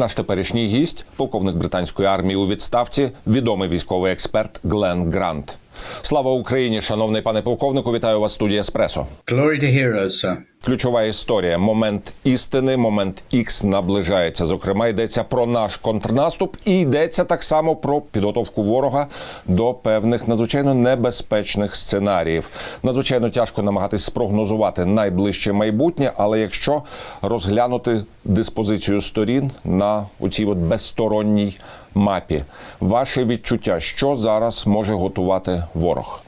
Наш теперішній гість, полковник британської армії у відставці, відомий військовий експерт Глен Грант. Слава Україні, шановний пане полковнику, вітаю вас в студії Еспресо. Glory to heroes, sir. Ключова історія. Момент істини, момент Ікс наближається. Зокрема, йдеться про наш контрнаступ і йдеться так само про підготовку ворога до певних надзвичайно небезпечних сценаріїв. Надзвичайно тяжко намагатись спрогнозувати найближче майбутнє, але якщо розглянути диспозицію сторін на у цій от безсторонній мапі, ваше відчуття, що зараз може готувати ворог?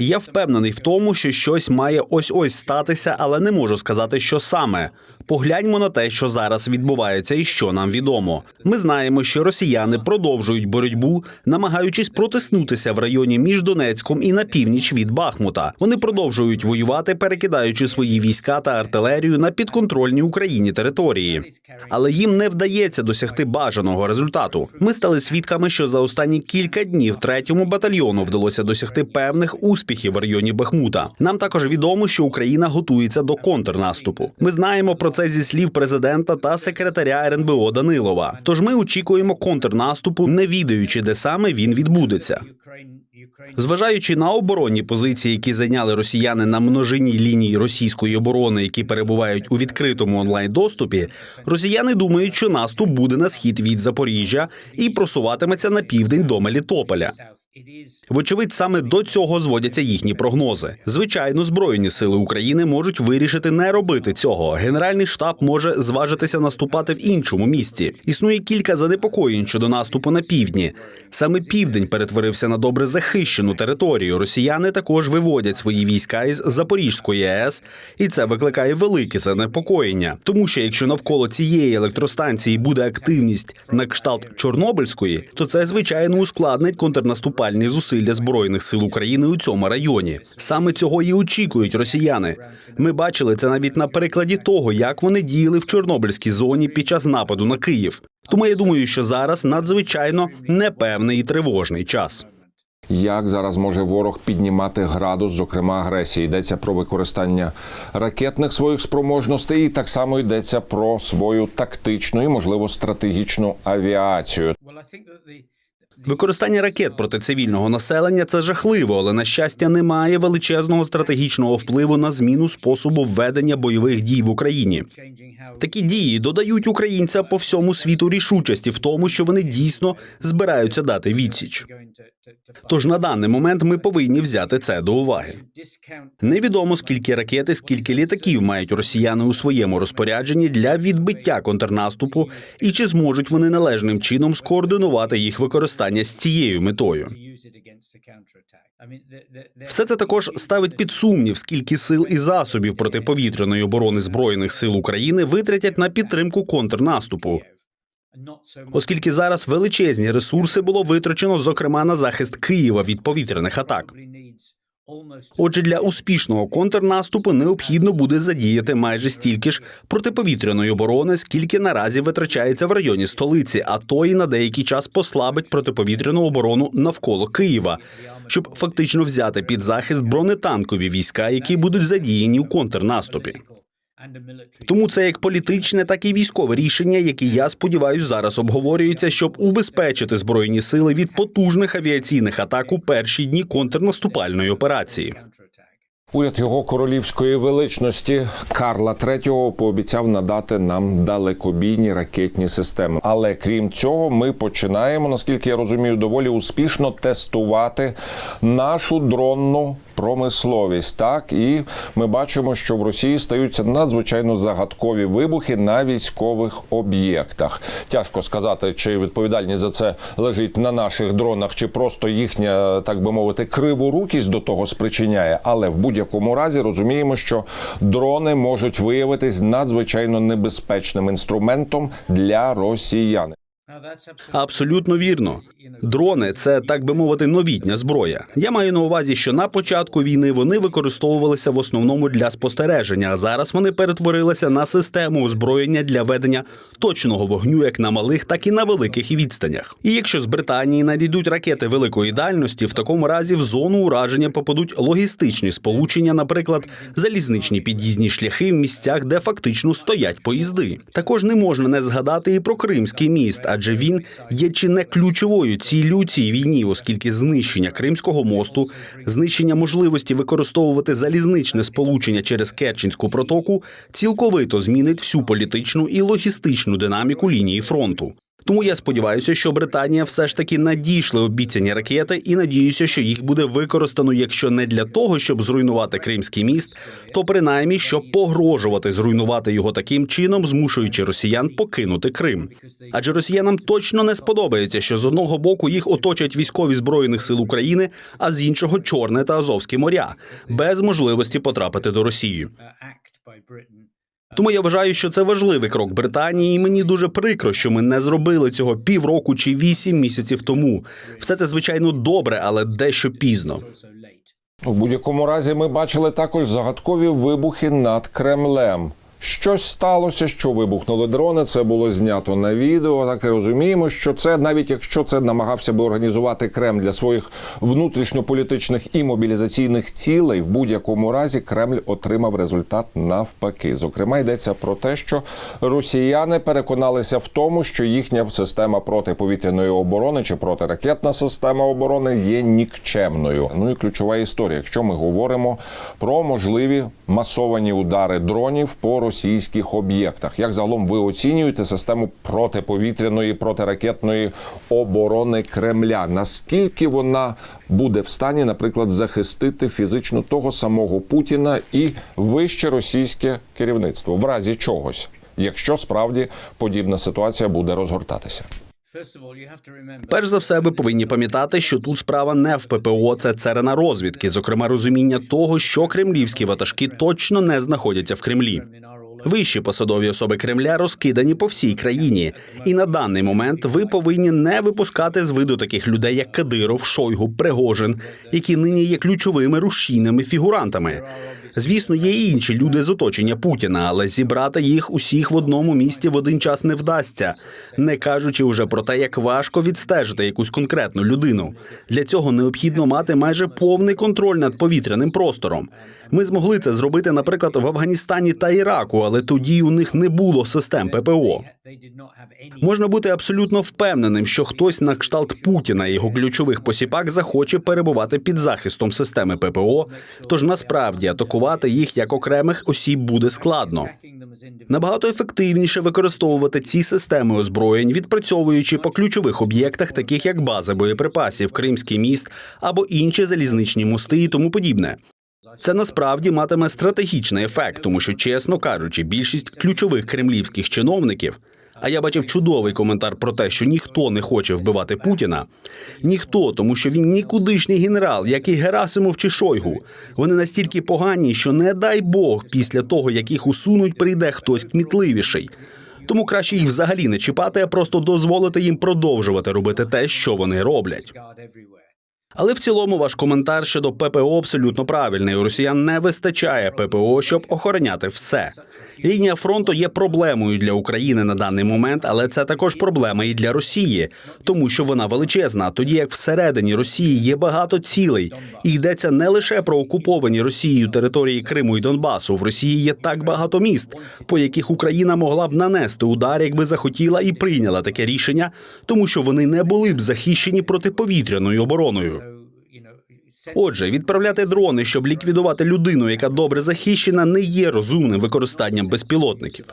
Я впевнений в тому, що щось має ось ось статися, але не можу сказати, що саме. Погляньмо на те, що зараз відбувається, і що нам відомо. Ми знаємо, що росіяни продовжують боротьбу, намагаючись протиснутися в районі між Донецьком і на північ від Бахмута. Вони продовжують воювати, перекидаючи свої війська та артилерію на підконтрольні Україні території. Але їм не вдається досягти бажаного результату. Ми стали свідками, що за останні кілька днів третьому батальйону вдалося досягти певних успіхів в районі Бахмута. Нам також відомо, що Україна готується до контрнаступу. Ми знаємо про це зі слів президента та секретаря РНБО Данилова. Тож ми очікуємо контрнаступу, не відаючи, де саме він відбудеться. Зважаючи на оборонні позиції, які зайняли росіяни на множинній лінії російської оборони, які перебувають у відкритому онлайн доступі, росіяни думають, що наступ буде на схід від Запоріжжя і просуватиметься на південь до Мелітополя. Вочевидь, саме до цього зводяться їхні прогнози. Звичайно, збройні сили України можуть вирішити не робити цього. Генеральний штаб може зважитися наступати в іншому місці. Існує кілька занепокоєнь щодо наступу на півдні. Саме південь перетворився на добре захищену територію. Росіяни також виводять свої війська із Запорізької АЕС, і це викликає велике занепокоєння. Тому що якщо навколо цієї електростанції буде активність на кшталт Чорнобильської, то це звичайно ускладнить контрнаступальні зусилля збройних сил України у цьому районі. Саме цього і очікують росіяни. Ми бачили це навіть на прикладі того, як вони діяли в Чорнобильській зоні під час нападу на Київ. Тому я думаю, що зараз надзвичайно непевний і тривожний час. Як зараз може ворог піднімати градус, зокрема агресії? Йдеться про використання ракетних своїх спроможностей, і так само йдеться про свою тактичну і, можливо, стратегічну авіацію. Використання ракет проти цивільного населення це жахливо, але на щастя немає величезного стратегічного впливу на зміну способу ведення бойових дій в Україні. Такі дії додають українцям по всьому світу рішучості в тому, що вони дійсно збираються дати відсіч. Тож на даний момент ми повинні взяти це до уваги. Невідомо скільки ракет і скільки літаків мають росіяни у своєму розпорядженні для відбиття контрнаступу, і чи зможуть вони належним чином скоординувати їх використання з цією метою. Все це також ставить під сумнів, скільки сил і засобів протиповітряної оборони збройних сил України витратять на підтримку контрнаступу, оскільки зараз величезні ресурси було витрачено, зокрема на захист Києва від повітряних атак. Отже, для успішного контрнаступу необхідно буде задіяти майже стільки ж протиповітряної оборони, скільки наразі витрачається в районі столиці, а то і на деякий час послабить протиповітряну оборону навколо Києва, щоб фактично взяти під захист бронетанкові війська, які будуть задіяні у контрнаступі. Тому це як політичне, так і військове рішення, які я сподіваюся зараз обговорюються, щоб убезпечити збройні сили від потужних авіаційних атак у перші дні контрнаступальної операції. Уряд його королівської величності Карла III пообіцяв надати нам далекобійні ракетні системи. Але крім цього, ми починаємо, наскільки я розумію, доволі успішно тестувати нашу дронну промисловість. Так і ми бачимо, що в Росії стаються надзвичайно загадкові вибухи на військових об'єктах. Тяжко сказати, чи відповідальність за це лежить на наших дронах, чи просто їхня, так би мовити, криворукість до того спричиняє. Але в будь-якому разі розуміємо, що дрони можуть виявитись надзвичайно небезпечним інструментом для росіян. Абсолютно вірно. Дрони це так би мовити новітня зброя. Я маю на увазі, що на початку війни вони використовувалися в основному для спостереження, а зараз вони перетворилися на систему озброєння для ведення точного вогню як на малих, так і на великих відстанях. І якщо з Британії надійдуть ракети великої дальності, в такому разі в зону ураження попадуть логістичні сполучення, наприклад, залізничні під'їзні шляхи в місцях, де фактично стоять поїзди. Також не можна не згадати і про Кримський міст, адже він є чи не ключовою ціллю цій війні, оскільки знищення Кримського мосту, знищення можливості використовувати залізничне сполучення через Керченську протоку цілковито змінить всю політичну і логістичну динаміку лінії фронту. Тому я сподіваюся, що Британія все ж таки надійшли обіцяні ракети, і надіюся, що їх буде використано, якщо не для того, щоб зруйнувати Кримський міст, то принаймні щоб погрожувати зруйнувати його таким чином, змушуючи росіян покинути Крим. Адже росіянам точно не сподобається, що з одного боку їх оточать військові збройних сил України, а з іншого Чорне та Азовське моря, без можливості потрапити до Росії. Тому я вважаю, що це важливий крок Британії, і мені дуже прикро, що ми не зробили цього півроку чи вісім місяців тому. Все це звичайно добре, але дещо пізно. У будь-якому разі ми бачили також загадкові вибухи над Кремлем. Щось сталося, що вибухнули дрони. Це було знято на відео. Так і розуміємо, що це навіть якщо це намагався би організувати Кремль для своїх внутрішньополітичних і мобілізаційних цілей, в будь-якому разі Кремль отримав результат навпаки. Зокрема, йдеться про те, що росіяни переконалися в тому, що їхня система протиповітряної оборони чи протиракетна система оборони є нікчемною. Ну і ключова історія, якщо ми говоримо про можливі масовані удари дронів по російських об'єктах. Як загалом ви оцінюєте систему протиповітряної протиракетної оборони Кремля? Наскільки вона буде в стані, наприклад, захистити фізично того самого Путіна і вище російське керівництво в разі чогось, якщо справді подібна ситуація буде розгортатися? Перш за все, ви повинні пам'ятати, що тут справа не в ППО, це царина розвідки, зокрема розуміння того, що кремлівські ватажки точно не знаходяться в Кремлі. Вищі посадові особи Кремля розкидані по всій країні, і на даний момент ви повинні не випускати з виду таких людей, як Кадиров, Шойгу, Пригожин, які нині є ключовими рушійними фігурантами. Звісно, є і інші люди з оточення Путіна, але зібрати їх усіх в одному місті в один час не вдасться, не кажучи вже про те, як важко відстежити якусь конкретну людину. Для цього необхідно мати майже повний контроль над повітряним простором. Ми змогли це зробити, наприклад, в Афганістані та Іраку, але тоді у них не було систем ППО. Можна бути абсолютно впевненим, що хтось на кшталт Путіна і його ключових посіпак захоче перебувати під захистом системи ППО. Тож насправді атакувати їх як окремих осіб буде складно. Набагато ефективніше використовувати ці системи озброєнь, відпрацьовуючи по ключових об'єктах, таких як база боєприпасів, Кримський міст або інші залізничні мости і тому подібне. Це насправді матиме стратегічний ефект, тому що, чесно кажучи, більшість ключових кремлівських чиновників. А я бачив чудовий коментар про те, що ніхто не хоче вбивати Путіна. Ніхто, тому що він нікудишній генерал, як і Герасимов чи Шойгу. Вони настільки погані, що не дай Бог, після того як їх усунуть, прийде хтось кмітливіший. Тому краще їх взагалі не чіпати, а просто дозволити їм продовжувати робити те, що вони роблять. Але в цілому ваш коментар щодо ППО абсолютно правильний. У росіян не вистачає ППО, щоб охороняти все. Лінія фронту є проблемою для України на даний момент, але це також проблема і для Росії, тому що вона величезна. Тоді як всередині Росії є багато цілей, і йдеться не лише про окуповані Росією території Криму і Донбасу. В Росії є так багато міст, по яких Україна могла б нанести удар, якби захотіла і прийняла таке рішення, тому що вони не були б захищені протиповітряною обороною. Отже, відправляти дрони, щоб ліквідувати людину, яка добре захищена, не є розумним використанням безпілотників.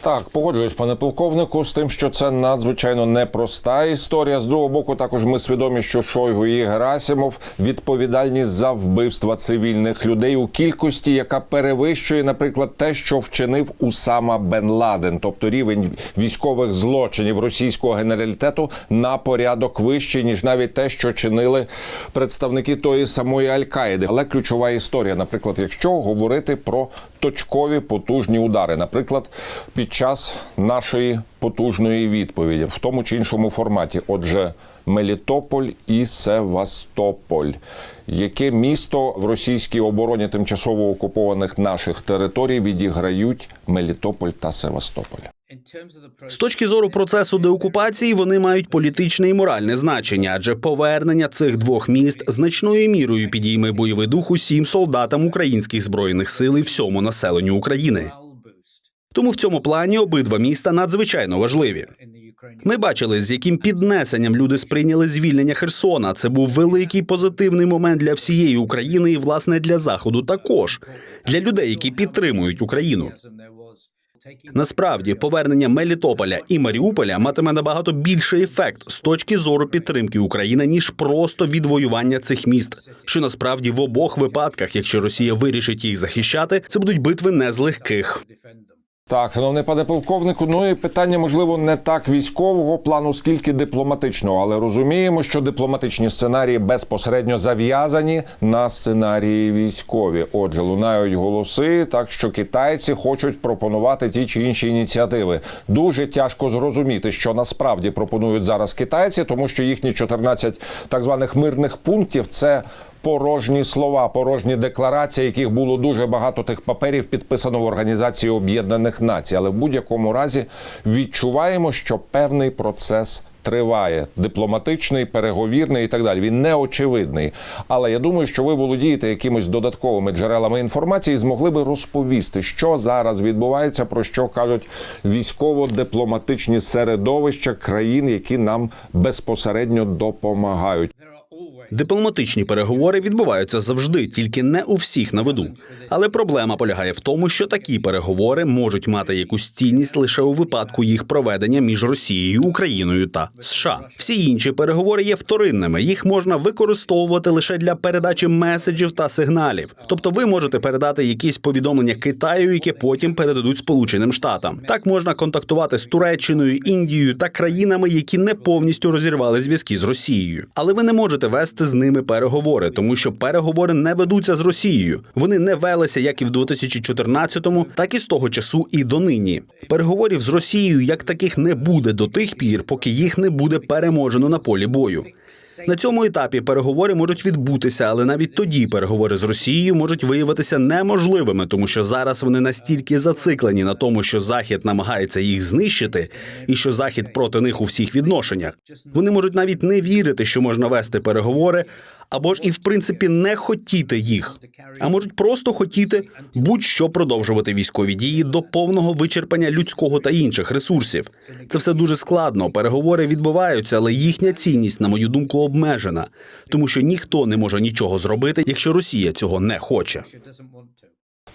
Так, погоджуюсь, пане полковнику, з тим, що це надзвичайно непроста історія. З другого боку, також ми свідомі, що Шойгу і Герасимов відповідальні за вбивства цивільних людей у кількості, яка перевищує, наприклад, те, що вчинив Усама Бен Ладен, тобто рівень військових злочинів російського генералітету на порядок вищий, ніж навіть те, що чинили представники тої самої Аль-Каїди. Але ключова історія, наприклад, якщо говорити про точкові потужні удари, наприклад, під час нашої потужної відповіді в тому чи іншому форматі. Отже, Мелітополь і Севастополь. Яке місто в російській обороні тимчасово окупованих наших територій відіграють Мелітополь та Севастополь? З точки зору процесу деокупації вони мають політичне і моральне значення, адже повернення цих двох міст значною мірою підійме бойовий дух усім солдатам українських збройних сил і всьому населенню України. Тому в цьому плані обидва міста надзвичайно важливі. Ми бачили, з яким піднесенням люди сприйняли звільнення Херсона. Це був великий позитивний момент для всієї України і власне для заходу також для людей, які підтримують Україну. Насправді, повернення Мелітополя і Маріуполя матиме набагато більший ефект з точки зору підтримки України ніж просто відвоювання цих міст. Що насправді в обох випадках, якщо Росія вирішить їх захищати, це будуть битви не з легких. Так, шановний пане полковнику, ну і питання, можливо, не так військового плану, скільки дипломатичного, але розуміємо, що дипломатичні сценарії безпосередньо зав'язані на сценарії військові. Отже, лунають голоси, так що китайці хочуть пропонувати ті чи інші ініціативи. Дуже тяжко зрозуміти, що насправді пропонують зараз китайці, тому що їхні 14 так званих мирних пунктів це порожні слова, порожні декларації, яких було дуже багато тих паперів підписано в Організації Об'єднаних Націй. Але в будь-якому разі відчуваємо, що певний процес. Триває дипломатичний, переговірний і так далі. Він не очевидний. Але я думаю, що ви володієте якимись додатковими джерелами інформації, і змогли би розповісти, що зараз відбувається, про що кажуть військово-дипломатичні середовища країн, які нам безпосередньо допомагають. Дипломатичні переговори відбуваються завжди, тільки не у всіх на виду. Але проблема полягає в тому, що такі переговори можуть мати якусь цінність лише у випадку їх проведення між Росією, Україною та США. Всі інші переговори є вторинними. Їх можна використовувати лише для передачі меседжів та сигналів. Тобто, ви можете передати якісь повідомлення Китаю, яке потім передадуть Сполученим Штатам. Так можна контактувати з Туреччиною, Індією та країнами, які не повністю розірвали зв'язки з Росією. Але ви не можете вести з ними переговори, тому що переговори не ведуться з Росією. Вони не велися як і в 2014-му, так і з того часу і донині. Переговорів з Росією як таких не буде до тих пір, поки їх не буде переможено на полі бою. На цьому етапі переговори можуть відбутися, але навіть тоді переговори з Росією можуть виявитися неможливими, тому що зараз вони настільки зациклені на тому, що Захід намагається їх знищити, і що Захід проти них у всіх відношеннях. Вони можуть навіть не вірити, що можна вести переговори, або ж і в принципі не хотіти їх, а можуть просто хотіти будь-що продовжувати військові дії до повного вичерпання людського та інших ресурсів. Це все дуже складно. Переговори відбуваються, але їхня цінність, на мою думку, обмежена, тому що ніхто не може нічого зробити, якщо Росія цього не хоче.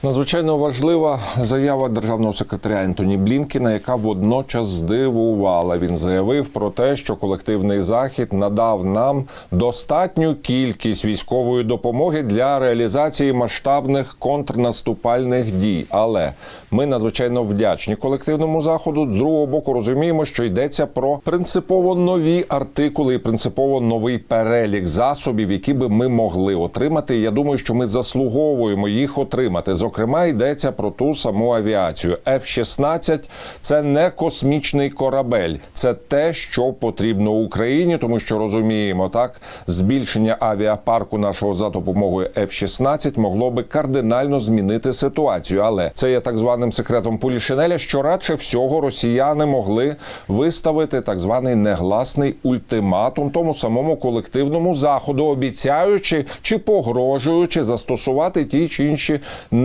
Надзвичайно важлива заява державного секретаря Ентоні Блінкіна, яка водночас здивувала. Він заявив про те, що колективний захід надав нам достатню кількість військової допомоги для реалізації масштабних контрнаступальних дій. Але ми надзвичайно вдячні колективному заходу. З другого боку, розуміємо, що йдеться про принципово нові артикули і принципово новий перелік засобів, які би ми могли отримати. Я думаю, що ми заслуговуємо їх отримати. Зокрема, йдеться про ту саму авіацію. F-16 – це не космічний корабель, це те, що потрібно Україні, тому що розуміємо, так збільшення авіапарку нашого за допомогою F-16 могло би кардинально змінити ситуацію. Але це є так званим секретом Полішинеля, що радше всього росіяни могли виставити так званий негласний ультиматум тому самому колективному заходу, обіцяючи чи погрожуючи застосувати ті чи інші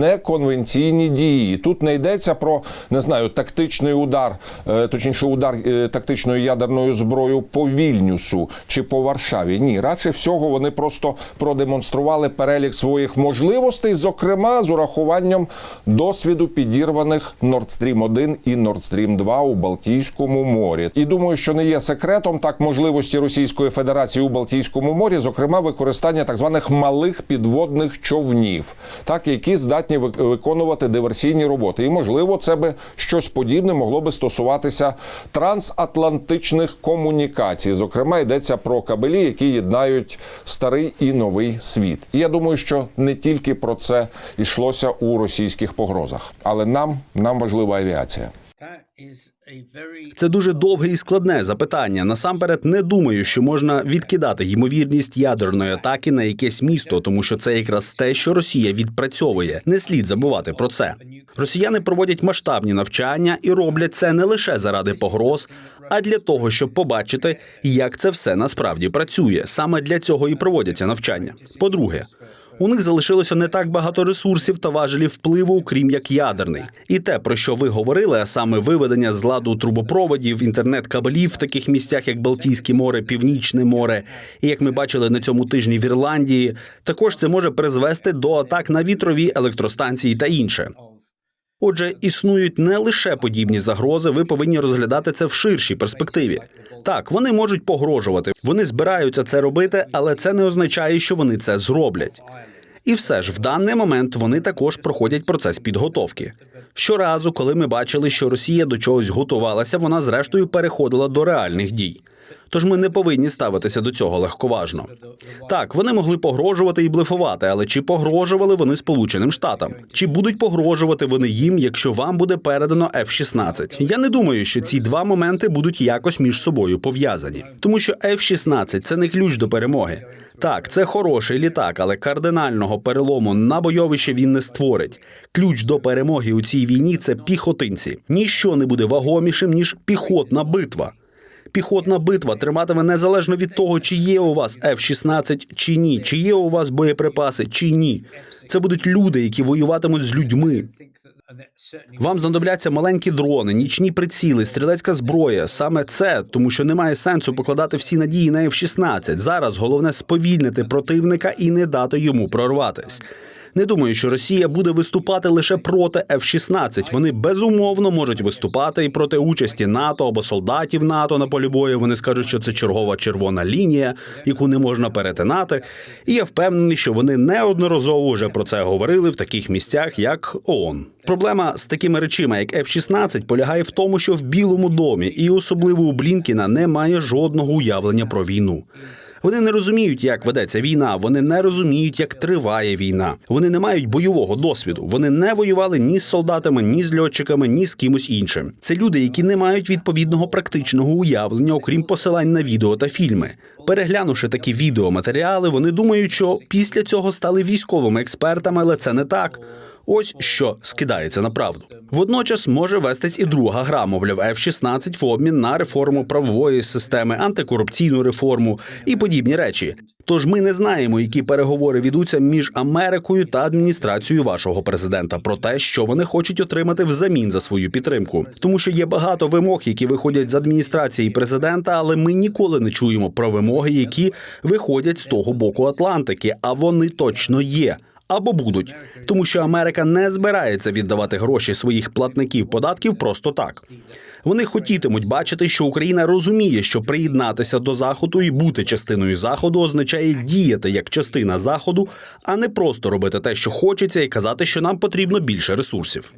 неконвенційні дії. Тут не йдеться про не знаю тактичний удар, е, точніше удар е, тактичною ядерною зброєю по Вільнюсу чи по Варшаві. Ні, радше всього вони просто продемонстрували перелік своїх можливостей, зокрема з урахуванням досвіду підірваних Nord Stream 1 і Nord Stream 2 у Балтійському морі. І думаю, що не є секретом так можливості Російської Федерації у Балтійському морі, зокрема використання так званих малих підводних човнів, так які здатні вик- виконувати диверсійні роботи. І можливо, це би щось подібне могло би стосуватися трансатлантичних комунікацій. Зокрема, йдеться про кабелі, які єднають старий і новий світ. І я думаю, що не тільки про це йшлося у російських погрозах, але нам, нам важлива авіація. Це дуже довге і складне запитання. Насамперед, не думаю, що можна відкидати ймовірність ядерної атаки на якесь місто, тому що це якраз те, що Росія відпрацьовує. Не слід забувати про це. Росіяни проводять масштабні навчання і роблять це не лише заради погроз, а для того, щоб побачити, як це все насправді працює. Саме для цього і проводяться навчання. По-друге, у них залишилося не так багато ресурсів та важелів впливу, крім як ядерний. І те, про що ви говорили, а саме виведення з ладу трубопроводів, інтернет-кабелів в таких місцях, як Балтійське море, Північне море, і як ми бачили на цьому тижні в Ірландії, також це може призвести до атак на вітрові електростанції та інше. Отже, існують не лише подібні загрози, ви повинні розглядати це в ширшій перспективі. Так, вони можуть погрожувати, вони збираються це робити, але це не означає, що вони це зроблять. І все ж в даний момент вони також проходять процес підготовки. Щоразу, коли ми бачили, що Росія до чогось готувалася, вона зрештою переходила до реальних дій. Тож ми не повинні ставитися до цього легковажно. Так, вони могли погрожувати і блефувати, але чи погрожували вони Сполученим Штатам? Чи будуть погрожувати вони їм, якщо вам буде передано F-16? Я не думаю, що ці два моменти будуть якось між собою пов'язані, тому що F-16 – це не ключ до перемоги. Так, це хороший літак, але кардинального перелому на бойовище він не створить. Ключ до перемоги у цій війні це піхотинці. Ніщо не буде вагомішим ніж піхотна битва. Піхотна битва триматиме незалежно від того, чи є у вас F-16 чи ні, чи є у вас боєприпаси чи ні. Це будуть люди, які воюватимуть з людьми. Вам знадобляться маленькі дрони, нічні приціли, стрілецька зброя. Саме це, тому що немає сенсу покладати всі надії на F-16. Зараз головне сповільнити противника і не дати йому прорватись. Не думаю, що Росія буде виступати лише проти F-16. Вони безумовно можуть виступати і проти участі НАТО або солдатів НАТО на полі бою. Вони скажуть, що це чергова червона лінія, яку не можна перетинати. І я впевнений, що вони неодноразово вже про це говорили в таких місцях, як ООН. Проблема з такими речима, як F-16, полягає в тому, що в Білому домі і особливо у Блінкіна немає жодного уявлення про війну. Вони не розуміють, як ведеться війна. Вони не розуміють, як триває війна. Вони не мають бойового досвіду. Вони не воювали ні з солдатами, ні з льотчиками, ні з кимось іншим. Це люди, які не мають відповідного практичного уявлення, окрім посилань на відео та фільми. Переглянувши такі відеоматеріали, вони думають, що після цього стали військовими експертами, але це не так. Ось що скидається на правду. Водночас може вестись і друга гра, мовляв, F-16 в обмін на реформу правової системи, антикорупційну реформу і подібні речі. Тож ми не знаємо, які переговори ведуться між Америкою та адміністрацією вашого президента про те, що вони хочуть отримати взамін за свою підтримку, тому що є багато вимог, які виходять з адміністрації президента, але ми ніколи не чуємо про вимоги, які виходять з того боку Атлантики, а вони точно є або будуть, тому що Америка не збирається віддавати гроші своїх платників податків просто так. Вони хотітимуть бачити, що Україна розуміє, що приєднатися до заходу і бути частиною заходу означає діяти як частина заходу, а не просто робити те, що хочеться, і казати, що нам потрібно більше ресурсів.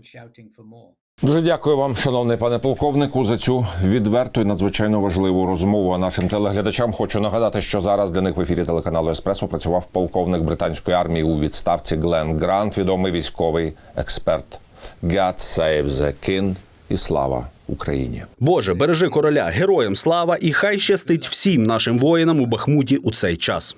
Дуже дякую вам, шановний пане полковнику, за цю відверту і надзвичайно важливу розмову. А нашим телеглядачам хочу нагадати, що зараз для них в ефірі телеканалу Еспресо працював полковник британської армії у відставці Глен Грант, відомий військовий експерт. God save the king і слава Україні. Боже, бережи короля, героям слава, і хай щастить всім нашим воїнам у Бахмуті у цей час.